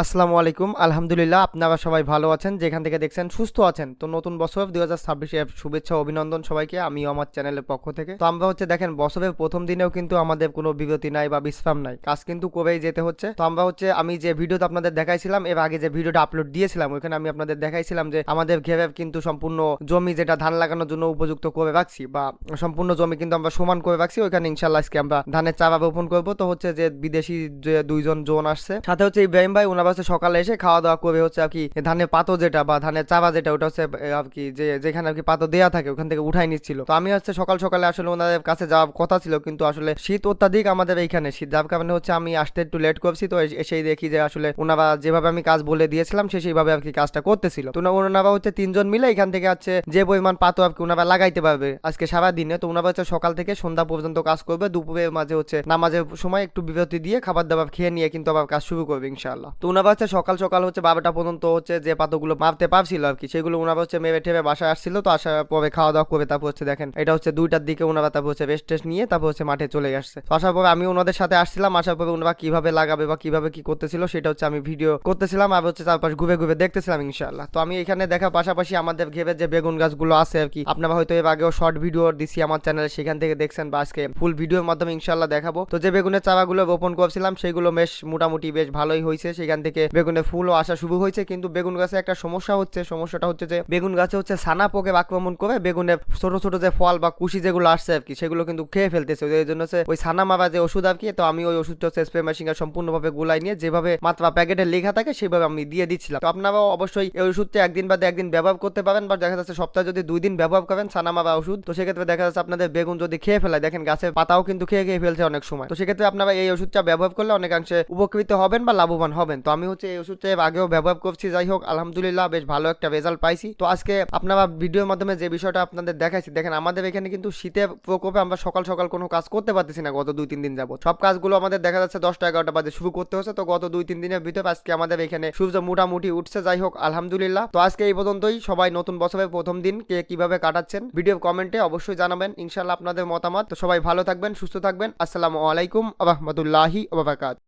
আসসালামু আলাইকুম। আলহামদুলিল্লাহ, আপনারা সবাই ভালো আছেন, যেখান থেকে দেখছেন সুস্থ আছেন। তো নতুন বছর দুই হাজার ছাব্বিশে শুভেচ্ছা, অভিনন্দন সবাইকে, আমিও আমার চ্যানেলের পক্ষ থেকে। তো আমরা হচ্ছে দেখেন, বছরের প্রথম দিনেও কিন্তু আমাদের কোনো বিরতি নাই বা বিশ্রাম নাই। কাজ কিন্তু কবেই যেতে হচ্ছে। তো আমরা হচ্ছে, আমি যে ভিডিওটা আপনাদের দেখাইছিলাম, এর আগে যে ভিডিওটা আপলোড দিয়েছিলাম, ওইখানে আমি আপনাদের দেখাইছিলাম যে আমাদের ঘেরে কিন্তু সম্পূর্ণ জমি যেটা ধান লাগানোর জন্য উপযুক্ত করে রাখছি বা সম্পূর্ণ জমি কিন্তু আমরা সমান করে রাখছি, ওইখানে ইনশাল্লাহ আজকে আমরা ধানের চারা রোপণ করব। তো হচ্ছে যে বিদেশি যে দুইজন জোন আসছে, সাথে হচ্ছে ইব্রাহিম ভাই ওনারা হচ্ছে সকালে এসে খাওয়া দাওয়া করে হচ্ছে আর ধানের পাতো যেটা বা ধানের চাবা যেটা, ওটা হচ্ছে আর যে, যেখানে আর পাতো দেয়া থাকে, ওখান থেকে উঠাই নিচ্ছিল। তো আমি হচ্ছে সকাল সকালে আসলে ওনাদের কাছে যাওয়ার কথা ছিল, কিন্তু আসলে শীত অত্যাধিক আমাদের এইখানে। শীত যার কারণে হচ্ছে আমি আসতে একটু লেট করছি, তো এসেই দেখি যে আসলে ওনারা যেভাবে আমি কাজ বলে দিয়েছিলাম, সে সেইভাবে আর কি কাজটা করতেছিল। তো ওনারা হচ্ছে তিনজন মিলে এখান থেকে হচ্ছে যে পরিমাণ পাতো আর ওনারা লাগাইতে পারবে আজকে সারা দিনে তো ওনারা হচ্ছে সকাল থেকে সন্ধ্যা পর্যন্ত কাজ করবে, দুপুরের মাঝে হচ্ছে নামাজের সময় একটু বিরতি দিয়ে খাবার দাবার খেয়ে নিয়ে কিন্তু আবার কাজ শুরু করবে ইনশাআল্লাহ। তো ওনারা হচ্ছে সকাল সকাল হচ্ছে বারোটা পর্যন্ত হচ্ছে যে পাতোগুলো মাপতে পারছিল আর কি, সেগুলো ওনারা হচ্ছে মেরে ঠেবে বাসায় আসছিল, তো আসার পরে খাওয়া দাওয়া করে তারপর হচ্ছে দেখেন, এটা হচ্ছে দুইটার দিকে ওনারা তারপর হচ্ছে রেস্ট টেস্ট নিয়ে তারপর হচ্ছে মাঠে চলে আসছে। তো আসার পরে আমি ওনাদের সাথে আসছিলাম, আসার পরে ওনারা কীভাবে লাগাবে বা কীভাবে কি করতেছিল সেটা হচ্ছে আমি ভিডিও করতেছিলাম আর হচ্ছে চারপাশ ঘুরে ঘুরে দেখতেছিলাম ইনশাল্লাহ তো আমি এখানে দেখার পাশাপাশি আমাদের ঘেবে যে বেগুন গাছগুলো আছে আর কি, আপনারা হয়তো এর আগেও শর্ট ভিডিও দিছি আমার চ্যানেলে সেখান থেকে দেখছেন বা আজকে ফুল ভিডিওর মাধ্যমে ইনশাল্লাহ দেখাবো। তো যে বেগুনের চারাগুলো রোপণ করছিলাম, সেগুলো বেশ মোটামুটি বেশ ভালোই হয়েছে, সেখান থেকে বেগুনের ফুলও আসা শুরু হয়েছে, কিন্তু বেগুন গাছে একটা সমস্যা হচ্ছে। সমস্যাটা হচ্ছে যে বেগুন গাছে হচ্ছে সানা পোকে আক্রমণ করে বেগুনের ছোট ছোট যে ফল বা কুশি যেগুলো আসছে আর কি, সেগুলো কিন্তু খেয়ে ফেলতেছে। এই জন্য ওই সানা মারা যে ওষুধ আর কি, তো আমি ওই ওষুধটা হচ্ছে স্প্রে মেশিনে সম্পূর্ণভাবে গুলাই নিয়ে যেভাবে মাত্রা প্যাকেটে লেখা থাকে, সেভাবে আমি দিয়ে দিচ্ছিলাম। তো আপনারাও অবশ্যই এই ওষুধটা একদিন বাদে একদিন ব্যবহার করতে পারেন, বা দেখা যাচ্ছে সপ্তাহে যদি দুই দিন ব্যবহার করেন সানা মারা ওষুধ, তো সেক্ষেত্রে দেখা যাচ্ছে আপনাদের বেগুন যদি খেয়ে ফেলায়, দেখেন গাছের পাতাও কিন্তু খেয়ে খেয়ে ফেলছে অনেক সময়। তো সেক্ষেত্রে আপনারা এই ওষুধটা ব্যবহার করলে অনেকাংশে উপকৃত হবেন বা লাভবান হবেন। তো আমি হচ্ছে এই ওষুধটা আগেও ব্যবহার করছি, যাই হোক, আলহামদুলিল্লাহ বেশ ভালো একটা রেজাল্ট পাইছি। তো আজকে আপনারা ভিডিওর মাধ্যমে যে বিষয়টা আপনাদের দেখাইছি, দেখেন আমাদের এখানে কিন্তু শীতের প্রকোপে আমরা সকাল সকাল কোনো কাজ করতে পারতেছি না গত দুই তিন দিন যাব সব কাজগুলো আমাদের দেখা যাচ্ছে দশটা এগারোটা বাজে শুরু করতে হচ্ছে। তো গত দুই তিন দিনের ভিতরে আজকে আমাদের এখানে সূর্য মোটামুটি উঠছে, যাই হোক, আলহামদুলিল্লাহ। তো আজকে এই পর্যন্তই। সবাই নতুন বছরের প্রথম দিন কে কীভাবে কাটাচ্ছেন, ভিডিও কমেন্টে অবশ্যই জানাবেন। ইনশাল্লাহ আপনাদের মতামত। তো সবাই ভালো থাকবেন, সুস্থ থাকবেন। আসসালামু আলাইকুম রহমতুল্লাহি ওবারাকাত